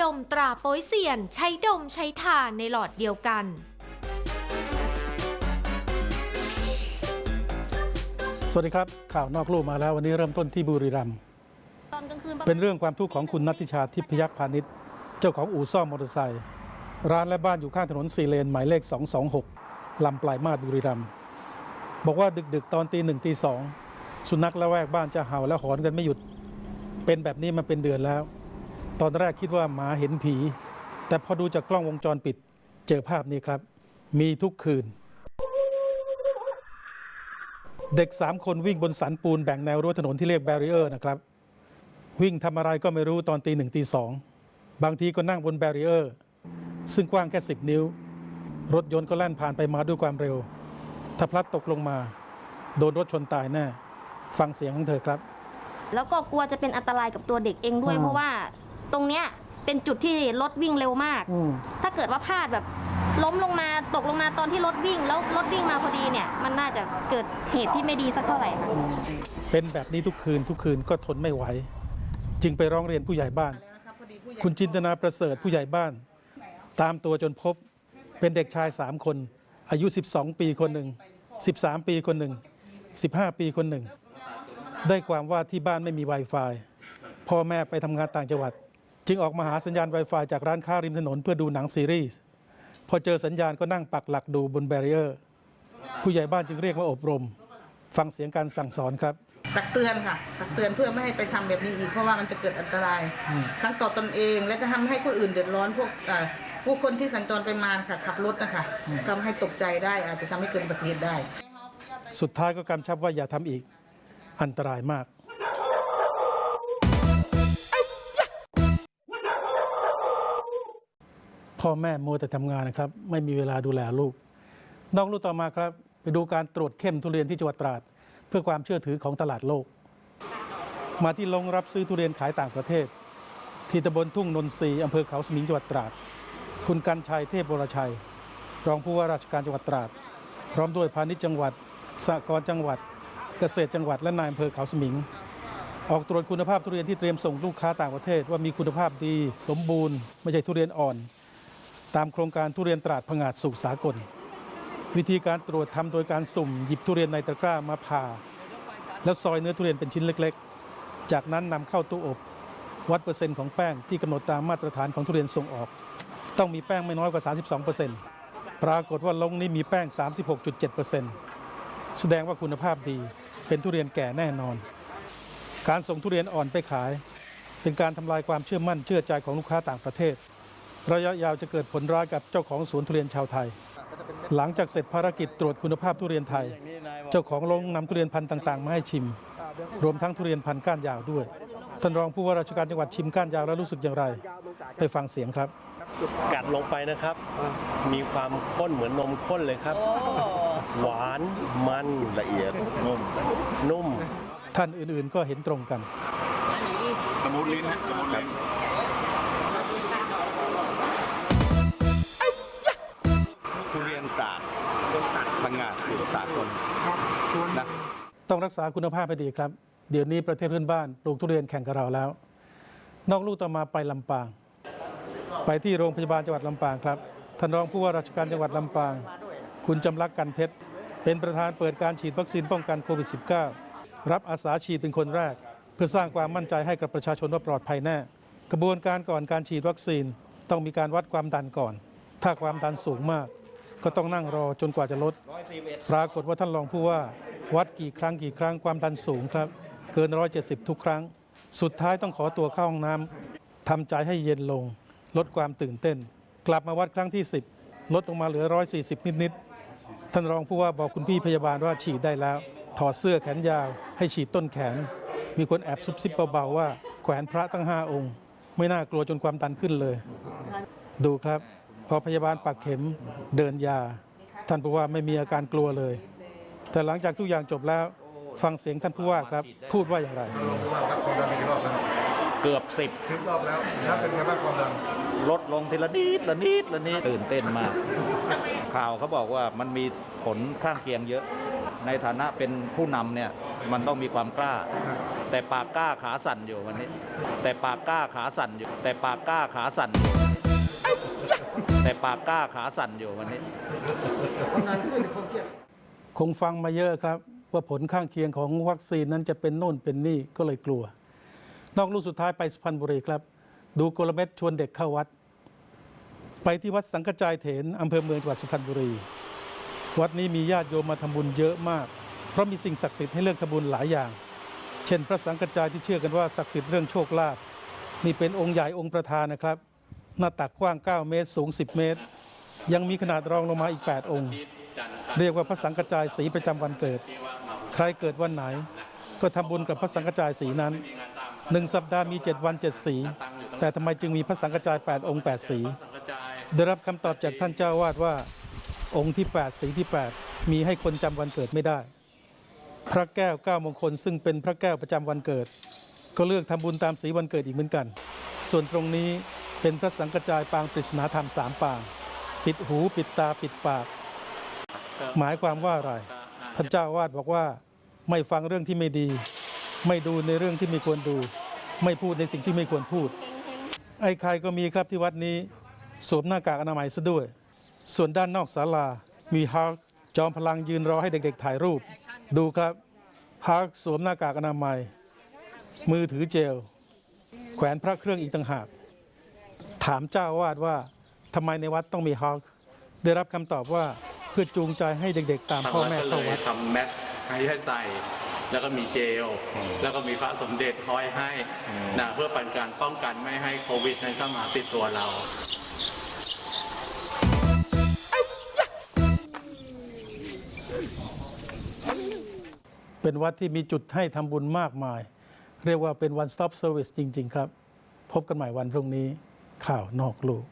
ดมตราโป้ยเซียน ใช้ดมใช้ทาในหลอดเดียวกัน สวัสดีครับ ข่าวนอกลู่มาแล้ววันนี้เริ่มต้นที่บุรีรัมย์ตอนกลางคืนประมาณเป็นเรื่องความทุกข์ของคุณนัทธิชาทิพยักษ์พาณิชย์เจ้าของอู่ซ่อมมอเตอร์ไซค์ร้านและบ้านอยู่ข้างถนนสี่เลนหมายเลข 226 ลำปลายมาศบุรีรัมย์บอกว่าดึกๆ ตอนตีหนึ่งตีสองสุนัขละแวกบ้านจะเห่าและหอนกันไม่หยุด เป็นแบบนี้มาเป็นเดือนแล้ว ตอนแรกคิดว่าหมาเห็นผี แต่พอดูจากกล้องวงจรปิด เจอภาพนี้ครับ มีทุกคืน เด็กสามคนวิ่งบนสันปูนแบ่งแนวรั้วถนนที่เรียกแบรีเออร์นะครับ วิ่งทำอะไรก็ไม่รู้ตอนตีหนึ่งตีสองบางทีก็นั่งบนแบรีเออร์ ซึ่งกว้างแค่ 10 นิ้ว รถยนต์ก็แล่นผ่านไปมาด้วยความเร็ว ถ้าพลัดตกลงมา โดนรถชนตายแน่ ฟังเสียงของเธอครับ แล้วก็กลัวจะเป็นอันตรายกับตัวเด็กเองด้วยอืมเพราะว่า ตรงเนี้ยเป็นจุดที่รถวิ่งเร็วมากถ้าเกิดว่าพลาดแบบล้มลงมาตกลงมาตอนที่รถวิ่ง แล้วรถวิ่งมาพอดีเนี่ย มันน่าจะเกิดเหตุที่ไม่ดีสักเท่าไหร่ค่ะ เป็นแบบนี้ทุกคืนทุกคืนก็ทนไม่ไหว จึงไปร้องเรียนผู้ใหญ่บ้าน คุณจินตนาประเสริฐผู้ใหญ่บ้าน ตามตัวจนพบเป็นเด็กชาย 3 คน อายุ 12 ปีคนหนึ่ง 13 ปีคนหนึ่ง 15 ปีคนหนึ่ง ได้ความว่าที่บ้านไม่มี Wi-Fi พ่อแม่ไปทำงานต่างจังหวัด จึงออกมาหาสัญญาณ Wi-Fi จากร้านค้าริมถนนเพื่อดูหนังซีรีส์พอเจอสัญญาณก็นั่งปักหลักดูบนแบรีเออร์ผู้ใหญ่บ้านจึงเรียกมาอบรม ฟังเสียงการสั่งสอนครับ ตักเตือนค่ะ ตักเตือนเพื่อไม่ให้ไปทำแบบนี้อีกเพราะว่ามันจะเกิดอันตราย ทั้งต่อตนเองและจะทำให้ผู้อื่นเดือดร้อนพวกอ่าผู้คนที่สัญจรไปมาค่ะขับรถนะคะทำให้ตกใจได้อาจจะทำให้เกิดอุบัติเหตุได้ สุดท้ายก็กำชับว่าอย่าทำอีกอันตรายมาก พ่อแม่มัวแต่ทำงานนะครับ ไม่มีเวลาดูแลลูก นอกลูกต่อมาครับ ไปดูการตรวจเข้มทุเรียนที่จังหวัดตราด เพื่อความเชื่อถือของตลาดโลก มาที่ลงรับซื้อทุเรียนขายต่างประเทศ ที่ตำบลทุ่งนนทรีอำเภอเขาสมิงจังหวัดตราด คุณกันชัยเทพบรชัย รองผู้ว่าราชการจังหวัดตราด พร้อมด้วยพาณิชย์จังหวัดสหกรณ์จังหวัด เกษตรจังหวัดและนายอำเภอเขาสมิงออกตรวจคุณภาพทุเรียนที่เตรียมส่งลูกค้าต่างประเทศว่ามีคุณภาพดี สมบูรณ์ ไม่ใช่ทุเรียนอ่อน ตามโครงการทุเรียนตราดผงาดสู่สากล วิธีการตรวจทำโดยการสุ่มหยิบทุเรียนในตะกร้ามาผ่า แล้วซอยเนื้อทุเรียนเป็นชิ้นเล็กๆ จากนั้นนำเข้าตู้อบ วัดเปอร์เซ็นต์ของแป้งที่กำหนดตามมาตรฐานของทุเรียนส่งออก ต้องมีแป้งไม่น้อยกว่า 32%ปรากฏว่าลงนี้มีแป้ง 36.7%แสดงว่าคุณภาพดีเป็นทุเรียนแก่แน่นอน การส่งทุเรียนอ่อนไปขาย เป็นการทำลายความเชื่อมั่นเชื่อใจของลูกค้าต่างประเทศ ระยะยาวจะเกิดผลร้ายกับเจ้าของสวนทุเรียนชาวไทย หลังจากเสร็จภารกิจตรวจคุณภาพทุเรียนไทย เจ้าของโรงนำทุเรียนพันธุ์ต่างๆ มาให้ชิม รวมทั้งทุเรียนพันธุ์ก้านยาวด้วย ท่านรองผู้ว่าราชการจังหวัดชิมก้านยาวแล้วรู้สึกอย่างไร ไปฟังเสียงครับ กัดลงไปนะครับ มีความข้นเหมือนนมข้นเลยครับ หวานมันละเอียดนุ่มนุ่ม ท่านอื่นๆก็เห็นตรงกันสมูทลิ้นฮะสมูทลิ้น ต้องรักษาคุณภาพให้ดีครับ เดี๋ยวนี้ประเทศเพื่อนบ้านปลูกทุเรียนแข่งกับเราแล้ว นอกลูกต่อมาไปลำปาง ไปที่โรงพยาบาลจังหวัดลำปางครับท่านรองผู้ว่าราชการจังหวัดลำปาง คุณจำลักกันเพชร เป็นประธานเปิดการฉีดวัคซีนป้องกันโควิด -19 รับอาสาฉีดเป็นคนแรก เพื่อสร้างความมั่นใจให้กับประชาชนว่าปลอดภัยแน่ กระบวนการก่อนการฉีดวัคซีนต้องมีการวัดความดันก่อน ถ้าความดันสูงมาก ก็ต้องนั่งรอจนกว่าจะลด ปรากฏว่าท่านรองผู้ว่า วัดกี่ครั้งกี่ครั้งความดันสูงครับ เกิน 170 ทุกครั้ง สุดท้ายต้องขอตัวเข้าห้องน้ำทำใจให้เย็นลง ลดความตื่นเต้น กลับมาวัดครั้งที่ 10 ลดลงมาเหลือ 140 นิด ๆ ท่านรองผู้ว่าบอกคุณพี่พยาบาลว่าฉีดได้แล้ว ถอดเสื้อแขนยาว ให้ฉีดต้นแขน มีคนแอบซุบซิบเบา ๆ ว่าแขวนพระตั้งห้าองค์ ไม่น่ากลัวจนความดันขึ้นเลย ดูครับ พอพยาบาลปักเข็มเดินยา ท่านผู้ว่าไม่มีอาการกลัวเลย แต่หลังจากทุกอย่างจบแล้วฟังเสียงท่านผู้ว่าครับ พูดว่าอย่างไรรองผู้ว่าครับความดันมีกี่รอบแล้วเกือบสิบสิบรอบแล้วถ้าเป็นไงบ้างความดันลดลงทีละนิดละนิดละนิดตื่นเต้นมาก ข่าวเขาบอกว่ามันมีผลข้างเคียงเยอะ ในฐานะเป็นผู้นำเนี่ยมันต้องมีความกล้า แต่ปากกล้าขาสั่นอยู่วันนี้ แต่ปากกล้าขาสั่นอยู่ แต่ปากกล้าขาสั่นอยู่แต่ปากกล้าขาสั่นอยู่วันนี้ค งฟังมาเยอะครับ ว่าผลข้างเคียงของวัคซีนนั้นจะเป็นโน่นเป็นนี่ก็เลยกลัว นอกลูกสุดท้ายไปสุพรรณบุรีครับ ดูกลเม็ดชวนเด็กเข้าวัด ไปที่วัดสังกจายเถนอำเภอเมืองจังหวัดสุพรรณบุรี วัดนี้มีญาติโยมมาทำบุญเยอะมาก เพราะมีสิ่งศักดิ์สิทธิ์ให้เลือกทำบุญหลายอย่าง เช่น พระสังกจายที่เชื่อกันว่าศักดิ์สิทธิ์เรื่องโชคลาภนี่เป็นองค์ใหญ่องค์ประธานนะครับ หน้าตักกว้าง 9 เมตร สูง 10 เมตร ยังมีขนาดรองลงมาอีก 8 องค์ เรียกว่าพระสังกระจายสีประจำวันเกิด ใครเกิดวันไหน ก็ทำบุญกับพระสังกระจายสีนั้นหนึ่งสัปดาห์มี7วัน7สี แต่ทำไมจึงมีพระสังกระจาย 8 องค์ 8 สี ได้รับคำตอบจากท่านเจ้าวาดว่า องค์ที่ 8 สีที่ 8 มีให้คนจำวันเกิดไม่ได้ พระแก้วเก้ามงคลซึ่งเป็นพระแก้วประจำวันเกิด ก็เลือกทำบุญตามสีวันเกิดอีกเหมือนกัน ส่วนตรงนี้เป็นพระสังกระจายปางปริศนาธรรมสามปาง ปิดหูปิดตาปิดปาก หมายความว่าอะไรท่านเจ้าอาวาดบอกว่าไม่ฟังเรื่องที่ไม่ดี ไม่ดูในเรื่องที่ไม่ควรดู ไม่พูดในสิ่งที่ไม่ควรพูด ไอ้ใครก็มีครับที่วัดนี้สวมหน้ากากอนามัยซะด้วย ส่วนด้านนอกศาลา มีฮาร์กจอมพลังยืนรอให้เด็กๆถ่ายรูป ดูครับฮาร์กสวมหน้ากากอนามัย มือถือเจล แขวนพระเครื่องอีกต่างหาก ถามเจ้าอาวาดว่าทำไมในวัดต้องมีฮาร์กได้รับคำตอบว่า เพื่อจูงใจให้เด็กๆ ตามพ่อแม่เข้าวัดทำแมสให้ให้ใส่ แล้วก็มีเจล แล้วก็มีพระสมเด็จห้อยให้นะเพื่อเป็นการป้องกันไม่ให้โควิดนั้นเข้ามาติดตัวเราเป็นวัดที่มีจุดให้ทำบุญมากมาย เรียกว่าเป็น one stop service จริง ๆ ครับ พบกันใหม่วันพรุ่งนี้ข่าวนอกลูก